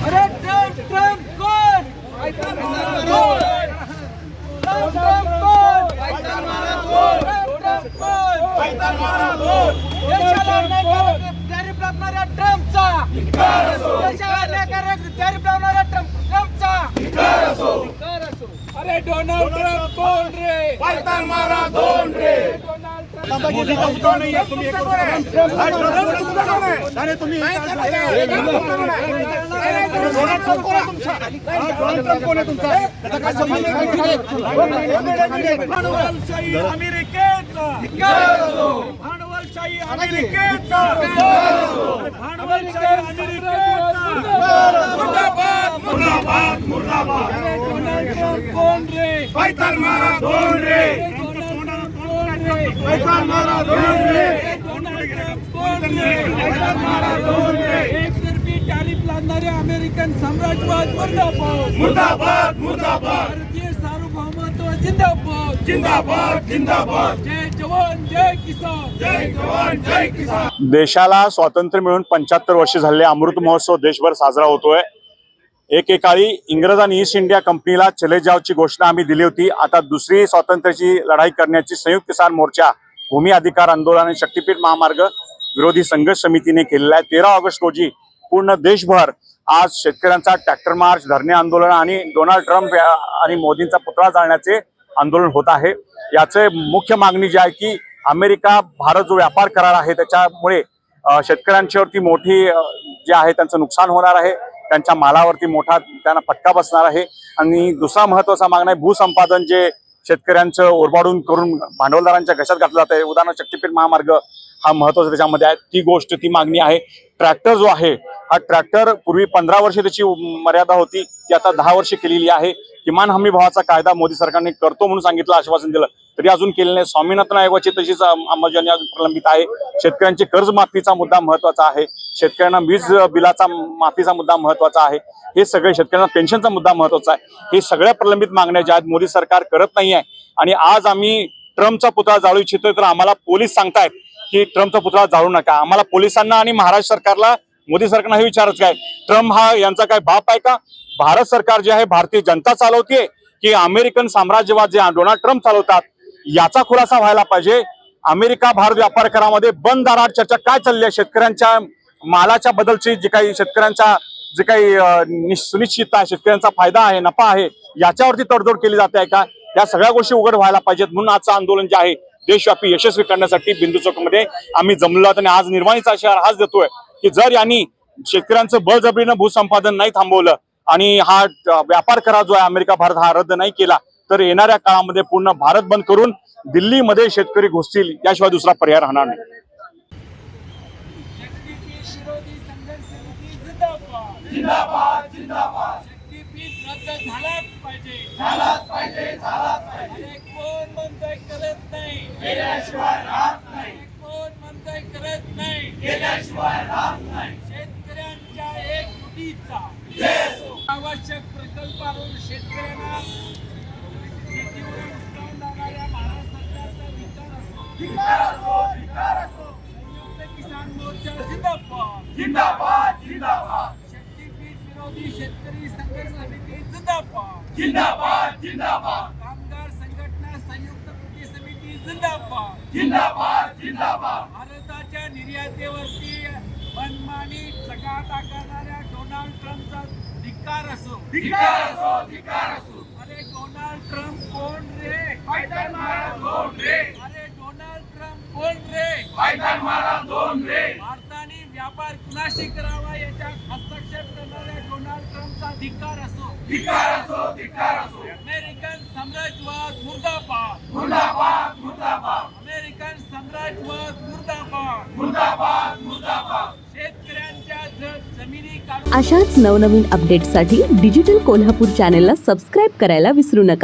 अरे Trump Trump कोण Trump कोण ट्रम्प कोण ट्रम्प कोण देशाला अन्याय करत टॅरिफ लादणाऱ्या ट्रम्पचा देशाला अन्याय करत टॅरिफ लावणाऱ्या ट्रम्प ट्रम्पचा अरे डोनाल्ड ट्रम्प कोण रे? डोनाल्ड ट्रम्प भांडवलशाही अमेरिकेचा. भांडवलशाही अमेरिकेचा. भांडवलशाही अमेरिकेचा मुर्दाबाद मुर्दाबाद मुर्दाबाद डोनाल्ड ट्रम्प कोण रे पैतान मारा दोन रे. पैतान मारा दोन रे. पैतान मारा दोन रे. एकतर्फी अमेरिकन साम्राज्यवाद मुर्दाबाद. मुर्दाबाद मुर्दाबाद. भारतीय सार्वभौमत्व जिंदाबाद. जिंदाबाद जिंदाबाद. जय जवान जय किसान. जय जवान जय किसान. देशाला स्वातंत्र्य मिळून पंच्याहत्तर वर्ष झालेले अमृत महोत्सव देशभर साजरा होतोय. एकेकाळी इंग्रजांनी ईस्ट इंडिया कंपनीला चले जावची घोषणा आम्ही दिली होती. आता दुसरी स्वातंत्र्याची लढाई करण्याची संयुक्त किसान मोर्चा भूमी अधिकार आंदोलन आणि शक्तीपीठ महामार्ग विरोधी संघर्ष समितीने केलेला आहे. तेरा ऑगस्ट रोजी पूर्ण देशभर आज शेतकऱ्यांचा ट्रॅक्टर मार्च धरणे आंदोलन आणि डोनाल्ड ट्रम्प आणि मोदींचा पुतळा जाळण्याचे आंदोलन होत आहे. याचे मुख्य मागणी जी आहे की अमेरिका भारत जो व्यापार करार आहे त्याच्यामुळे शेतकऱ्यांच्यावरती मोठी जे आहे त्यांचं नुकसान होणार आहे. त्यांच्या मालावरती मोठा त्यांना फटका बसणार आहे. आणि दुसरा महत्त्वाचा मागणा आहे भूसंपादन जे शेतकऱ्यांचं ओरबाडून करून भांडवलदारांच्या घशात घातलं जात आहे. उदाहरण शक्तीपीठ महामार्ग हा महत्त्वाचा त्याच्यामध्ये आहे. ती गोष्ट ती मागणी आहे. ट्रॅक्टर जो आहे हा ट्रॅक्टर पूर्वी पंधरा वर्ष त्याची मर्यादा होती ती आता दहा वर्ष केलेली आहे. किमान हमी भावाचा कायदा मोदी सरकारने करतो म्हणून सांगितलं आश्वासन दिलं. तरी अजून केलेलं नाही. स्वामीनाथन आयोगाची तशीच अंमलबजावणी अजून प्रलंबित आहे. शेतकऱ्यांची कर्जमाफीचा मुद्दा महत्त्वाचा आहे. शेतकऱ्यांना वीज बिलाचा माफीचा मुद्दा महत्त्वाचा आहे. हे सगळे शेतकऱ्यांना पेन्शनचा मुद्दा महत्त्वाचा आहे. हे सगळ्या प्रलंबित मागण्या ज्या आहेत मोदी सरकार करत नाही आहे. आणि आज आम्ही ट्रम्पचा पुतळा जाळू इच्छितोय तर आम्हाला पोलीस सांगतायत की ट्रम्पचा पुतळा जाळू नका. आम्हाला पोलिसांना आणि महाराष्ट्र सरकारला मोदी सरकारनं हे विचारच काय? ट्रम्प हा यांचा काय बाप आहे का? भारत सरकार जे आहे भारतीय जनता चालवते की अमेरिकन साम्राज्यवाद जे डोनाल्ड ट्रम्प चालवतात. याचा खुलासा व्हायला पाहिजे. अमेरिका भारत व्यापार करामध्ये बंद दारात चर्चा काय चालली आहे? शेतकऱ्यांच्या मालाच्या बदलची जी काही शेतकऱ्यांचा जे काही सुनिश्चितता आहे शेतकऱ्यांचा फायदा आहे नफा आहे याच्यावरती तडजोड केली जाते आहे का? या सगळ्या गोष्टी उघड व्हायला पाहिजेत म्हणून आजचं आंदोलन जे आहे देशव्यापी यशस्वी करण्यासाठी बिंदू चौकमध्ये आम्ही जमलो आहोत आणि आज निर्वाणीचा इशारा हाच देतोय की जर यांनी शेतकऱ्यांचं बळजबरीनं भूसंपादन नाही थांबवलं आणि हा व्यापार करा जो आहे अमेरिका भारत हा रद्द नाही केला तर येणाऱ्या काळामध्ये पूर्ण भारत बंद करून दिल्लीमध्ये शेतकरी घुसतील याशिवाय दुसरा पर्याय राहणार नाही. आवश्यक विरोधी शेतकऱ्यांना किसान मोर्चा जिंदाबाद जिंदाबाद. जिंदाबाद शक्तीपीठ विरोधी शेतकरी संघर्ष समिती जिंदाबाद जिंदाबाद जिंदाबाद कामगार संघटना संयुक्त कृती समिती जिंदाबाद जिंदाबाद जिंदाबाद भारताच्या निर्यातीवरती मनमानी लगात आकारणाऱ्या डोनाल्ड ट्रम्पचा धिक्कार असो. धिक्कार असो धिक्कार असो अरे डोनाल्ड ट्रम्प कोण रे पायथन मारा दोन रे अरे डोनाल्ड ट्रम्प कोण रे पायथन मारा दोन रे भारताने करावा याच्यात हस्तक्षेप करणाऱ्या डोनाल्ड ट्रम्पचा धिक्कार असो. धिक्कार असो धिक्कार असो. अमेरिकन साम्राज्यवाद मुर्दाबाद. मुर्दाबाद मुर्दाबाद. अमेरिकन साम्राज्यवाद मुर्दाबाद. मुर्दाबाद मुर्दाबाद. अशाच नवनवीन अपडेट्ससाठी डिजिटल कोल्हापूर चॅनेलला सबस्क्राईब करायला विसरू नका.